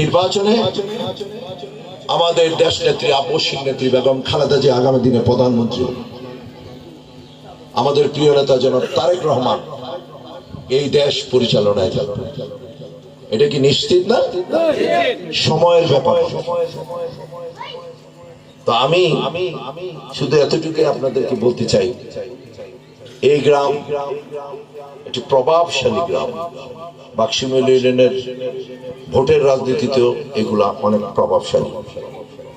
নির্বাচনে আমাদের দেশ নেত্রী আপসীন নেত্রী বেগম খালেদা যে আগামী দিনে প্রধানমন্ত্রী আমাদের প্রিয় নেতা জনাব তারেক রহমান এই দেশ পরিচালনায় থাকবে। এটা কি নিশ্চিত না? সময়ের ব্যাপার। তো আমি শুধু এতটুকুই আপনাদেরকে বলতে চাই, এই গ্রাম একটি প্রভাবশালী গ্রাম। বাক্সিমেল ইউনিয়নের ভোটের রাজনীতিতেও এগুলা অনেক প্রভাবশালী।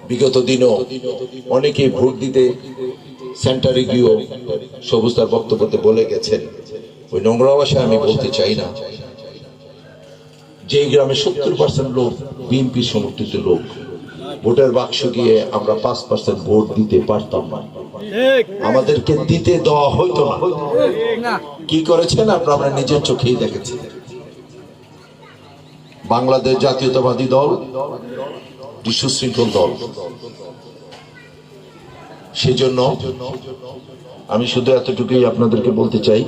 বিগত দিনও অনেকেই ভোট দিতে সেন্টারে গিয়েও সবুজ তার বক্তব্যতে বলে গেছেন, ওই নোংরা ভাষায় আমি বলতে চাই না। যে গ্রামে সত্তর পার্সেন্ট লোক, বিএনপি সমর্থিত লোক, ভোটের বাক্স গিয়ে আমরা পাঁচ পার্সেন্ট ভোট দিতে পারতাম না। আমাদেরকে দিতে দেওয়া হইতো না। কি করেছেন আপনারা? আমরা নিজের চোখেই দেখেছি। বাংলাদেশ জাতীয়তাবাদী দল সুশৃঙ্খল দল। সেজন্য আমি শুধু এতটুকুই আপনাদেরকে বলতে চাই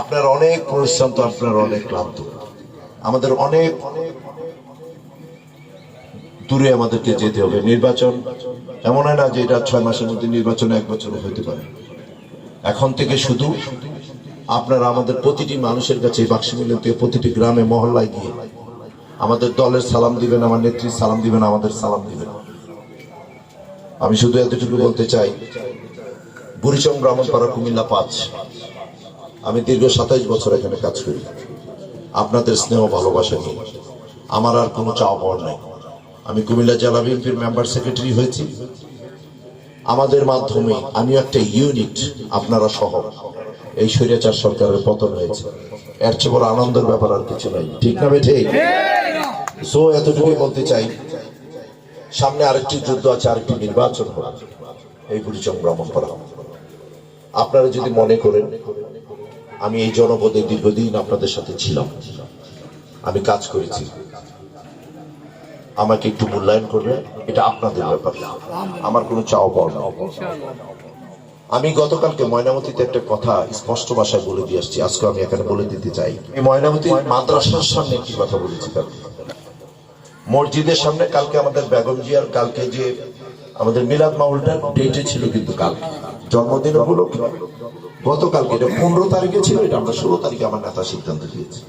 আপনার অনেক পরিশ্রম তো আপনার অনেক ক্লান্ত আমাদের অনেক দূরে আমাদেরকে যেতে হবে। নির্বাচন এমন না যে এটা ছয় মাসের মধ্যে নির্বাচন এক বছরে হতে পারে। এখন থেকে শুধু আপনারা আমাদের প্রতিটি মানুষের কাছে বাক্স মিলে প্রতিটি গ্রামে, মহল্লায় গিয়ে আমাদের দলের সালাম দিবেন, আমার নেত্রীর সালাম দিবেন, আমাদের সালাম দিবেন। আমি শুধু এতটুকু বলতে চাই, বুড়িচং ব্রাহ্মণপাড়া কুমিল্লা পাঁচ, আমি দীর্ঘ সাতাইশ বছর এখানে কাজ করি। আপনাদের স্নেহ ভালোবাসা নিয়ে। আমার আর কোনো চাওয়া পাওয়ার নাই। আমি কুমিল্লা জেলা বিএনপির মেম্বার সেক্রেটারি হয়েছি। আমাদের মাধ্যমে আমি একটা ইউনিট আপনারা সহ এই স্বৈরাচার সরকারের পতন হয়েছে। এর চেয়ে বড় আনন্দের ব্যাপার আর কিছু নাই। ঠিক না বেঠে? সো এতটুকুই বলতে চাই, সামনে আরেকটি যুদ্ধ আছে, আরেকটি নির্বাচন হবে এই বুড়িচং ভ্রমণ করা আপনারা যদি মনে করেন, আমি এই জনপদে দীর্ঘদিন আপনাদের সাথে ছিলাম। আমি কাজ করেছি। আমাকে একটু মূল্যায়ন করবে, এটা আপনাদের ব্যাপার। আমার কোনো চাও পাওয়া না আমি গতকালকে ময়নামতিতে একটা কথা স্পষ্ট ভাষায় বলে দিয়ে আসছি, আজকে আমি এখানে বলে দিতে চাই। ময়নামতি মাদ্রাসার সামনে একটি কথা বলেছি মসজিদের সামনে কালকে আমাদের বেগম জিয়ার, কালকে যে আমাদের মিলাদ মাহুলটা ডেটে ছিল কিন্তু কালকে। জন্মদিন উপলক্ষে। গতকালকে এটা পনেরো তারিখে ছিল, এটা আমরা ষোলো তারিখে আমার নেতা সিদ্ধান্ত দিয়েছি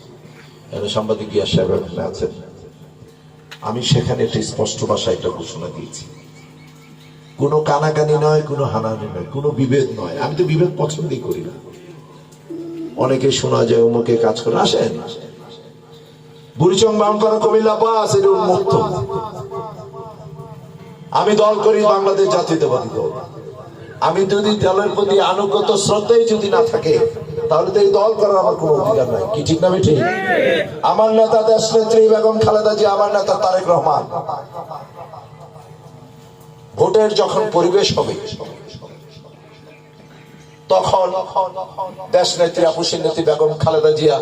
সাংবাদিক গিয়া সাহেব আছেন। আমি সেখানে একটা স্পষ্ট ভাষায় একটা ঘোষণা দিয়েছি। কোনো কানাকানি নয়, কোনো হানাহানি নয়, কোনো বিভেদ নয়। আমি তো বিভেদ পছন্দই করি না। অনেকে শোনা যায় অমুকে কাজ করে আসেন? বুড়িচং বামপাড়া কুমিল্লা পাস এটা উন্মুক্ত। আমি দল করি, বাংলাদেশ জাতীয়তাবাদী দল। আমি যদি দলের প্রতি আনুগত শ্রদ্ধাই যদি না থাকে তাহলে তো এই দল করার আমার কোনো অধিকার নাই। কি ঠিক না ঠিক? আমার নেতা দেশ নেত্রী বেগম খালেদা জি আমার নেতা তারেক রহমান। ভোটের যখন পরিবেশ হবে, তখন দেশ নেত্রী আপুসের নেত্রী বেগম খালেদা জিয়া,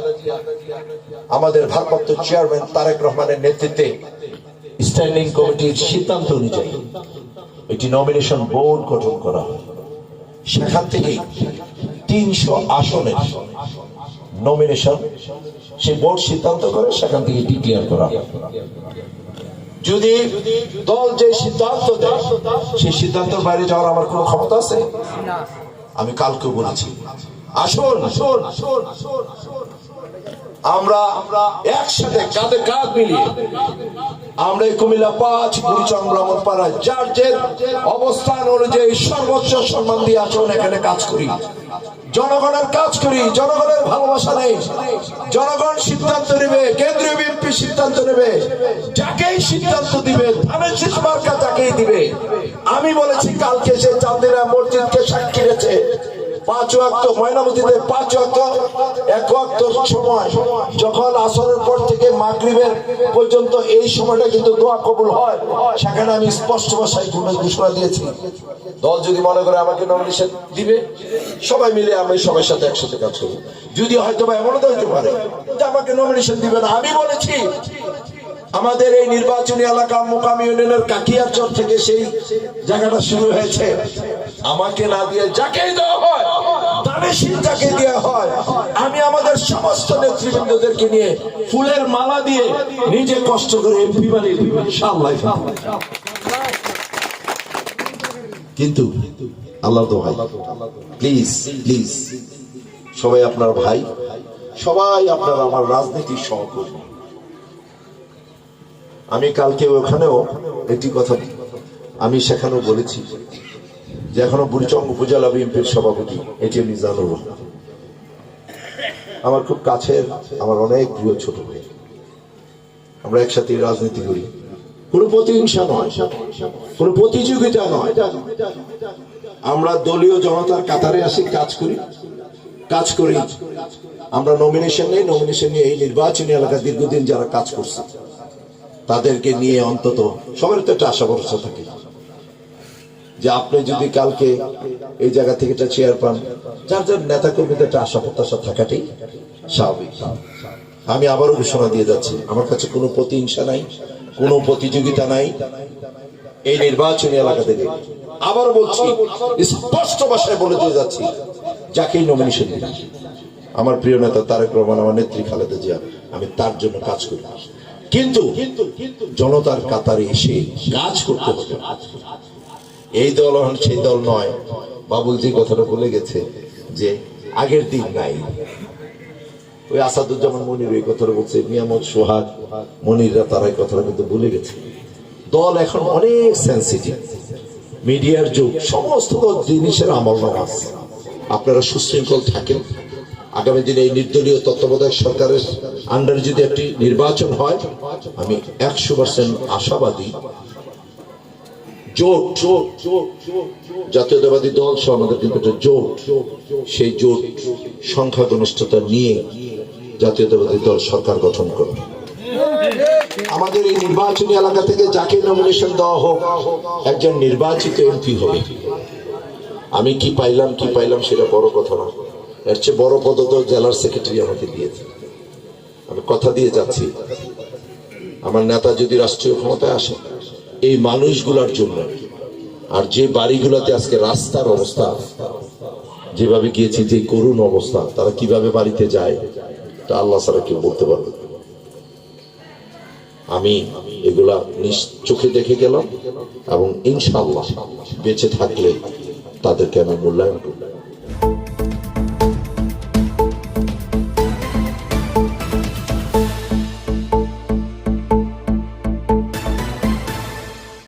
আমাদের ভারপ্রাপ্ত চেয়ারম্যান তারেক রহমানের নেতৃত্বে স্ট্যান্ডিং কমিটির সিদ্ধান্ত অনুযায়ী, একটি নমিনেশন বোর্ড গঠন করা হয়। সেখান থেকে তিনশো আসনের নমিনেশন সেই বোর্ড সিদ্ধান্ত করে সেখান থেকে ডিক্লেয়ার করা যদি দল যে সিদ্ধান্ত দেয় সেই সিদ্ধান্তের বাইরে যাওয়ার আমার কোনো ক্ষমতা আছে? আমি কালকে বলেছি। আসুন। আমরা একসাথে কাঁধে কাঁধ মিলিয়ে আমরা কুমিল্লা পাঁচ বুড়িচং ব্রাহ্মণপাড়া যার যে অবস্থান অনুযায়ী সর্বোচ্চ সম্মান দিয়ে আসুন, এখানে কাজ করি। জনগণের কাজ করি, জনগণের ভালোবাসা নেই। জনগণ সিদ্ধান্ত নেবে, কেন্দ্রীয় বিএনপি সিদ্ধান্ত নেবে। যাকেই সিদ্ধান্ত দিবে, ধানের শেষ মার্কা তাকেই দিবে। আমি বলেছি, কালকে সে চান্দিনা মসজিদকে সাক্ষী রেখে পাঁচ ওয়াক্ত ময়নামতিতে পাঁচ ওয়াক্ত, এক ওয়াক্ত সময়। যখন আসরের পর থেকে মাগরিবের পর্যন্ত এই সময়টা কিন্তু দোয়া কবুল হয়, সেখানে আমি স্পষ্ট ভাষায় ঘোষণা দিয়েছি। দল যদি মনে করে আমাকে নমিনেশন দিবে, সবাই মিলে আমি সবার সাথে একসাথে কাজ করব। যদি হয়তো বা এমনও হইতে পারে যে আমাকে নমিনেশন দিবে না, আমি বলেছি, আমাদের এই নির্বাচনী এলাকা মোকাম ইউনিয়নের কাকিয়াচর থেকে সেই জায়গাটা শুরু হয়েছে। আমাকে না দিয়ে যাকেই দেওয়া হয় দেওয়া হয়। আমি আমাদের সমস্ত নেতৃবৃন্দদেরকে নিয়ে ফুলের মালা দিয়ে নিজে কষ্ট করে এমপি বানিয়ে কিন্তু আল্লাহ তো ভাই প্লিজ প্লিজ সবাই আপনার ভাই, সবাই আপনার আমার রাজনীতির সহকর্মী। আমি কালকে ওখানেও একটি কথা আমি সেখানেও বলেছি। যে এখনও বুড়িচং উপজেলা বিএনপির সভাপতি এটি মিজানুর রহমান। আমার খুব কাছের, আমার অনেক প্রিয় ছোট ভাই। আমরা একসাথে রাজনীতি করি। কোনো প্রতিহিংসা নয়, কোনো প্রতিযোগিতা নয়। আমরা দলীয় জনতার কাতারে আসি, কাজ করি কাজ করি। আমরা নমিনেশন নেই নমিনেশন নিয়ে এই নির্বাচনী এলাকা দীর্ঘদিন যারা কাজ করছে, তাদেরকে নিয়ে অন্তত সবার তো একটা আশা ভরসা থাকে। যে আপনি যদি কালকে এই জায়গা থেকে একটা চেয়ার পান, যার যার নেতা কর্মীদের একটা আশা প্রত্যাশা থাকাটাই স্বাভাবিক। আমি আবারও ঘোষণা দিয়ে যাচ্ছি, আমার কাছে কোনো প্রতিহিংসা নাই, কোনো প্রতিযোগিতা নাই। এই নির্বাচনী এলাকা থেকে আবার বলছি, স্পষ্ট ভাষায় বলে দিয়ে যাচ্ছি, যাকেই নমিনেশন দিন। আমার প্রিয় নেতা তারেক রহমান, আমার নেত্রী খালেদা জিয়া, আমি তার জন্য কাজ করি। কিন্তু জনতার কাতারে এসে কাজ করতে হবে। এই দল এখন সেই দল নয়। বাবুল যে কথাটা বলে গেছে যে, আগের দিন নাই। ওই আসাদুজ্জামান মনির এই কথাটা বলছে মিয়ামত সোহাগ, মনিররা তারা এই কথাটা কিন্তু ভুলে গেছে। দল এখন অনেক সেন্সিটিভ মিডিয়ার যুগ, সমস্ত জিনিসের আমল নামাজ। আপনারা সুশৃঙ্খল থাকেন। আগামী দিনে এই নির্দলীয় তত্ত্বাবধায়ক সরকারের আন্ডারে যদি একটি নির্বাচন হয়, আমি একশো পার্সেন্ট আশাবাদী জোট জাতীয়তাবাদী দল সহ আমাদের কিন্তু একটা জোট। সেই জোট সংখ্যাগরিষ্ঠতা নিয়ে জাতীয়তাবাদী দল সরকার গঠন করবে। আমাদের এই নির্বাচনী এলাকা থেকে যাকে নমিনেশন দেওয়া হোক, একজন নির্বাচিত এমপি হবে। আমি কি পাইলাম কি পাইলাম সেটা বড় কথা না। এর চেয়ে বড় পদ তো জেলার সেক্রেটারি আমাকে দিয়েছে। আমি কথা দিয়ে যাচ্ছি। আমার নেতা যদি রাষ্ট্রীয় ক্ষমতায় আসে এই মানুষগুলোর জন্য। আর যে বাড়িগুলোতে আজকে রাস্তার অবস্থা, যেভাবে গিয়েছি, যে করুণ অবস্থা, তারা কীভাবে বাড়িতে যায়, তা আল্লাহ ছাড়া কেউ বলতে পারবে আমি এগুলা নিজ চোখে দেখে গেলাম এবং ইনশাল্লাহ বেঁচে থাকলে তাদেরকে আমি মূল্যায়ন করব।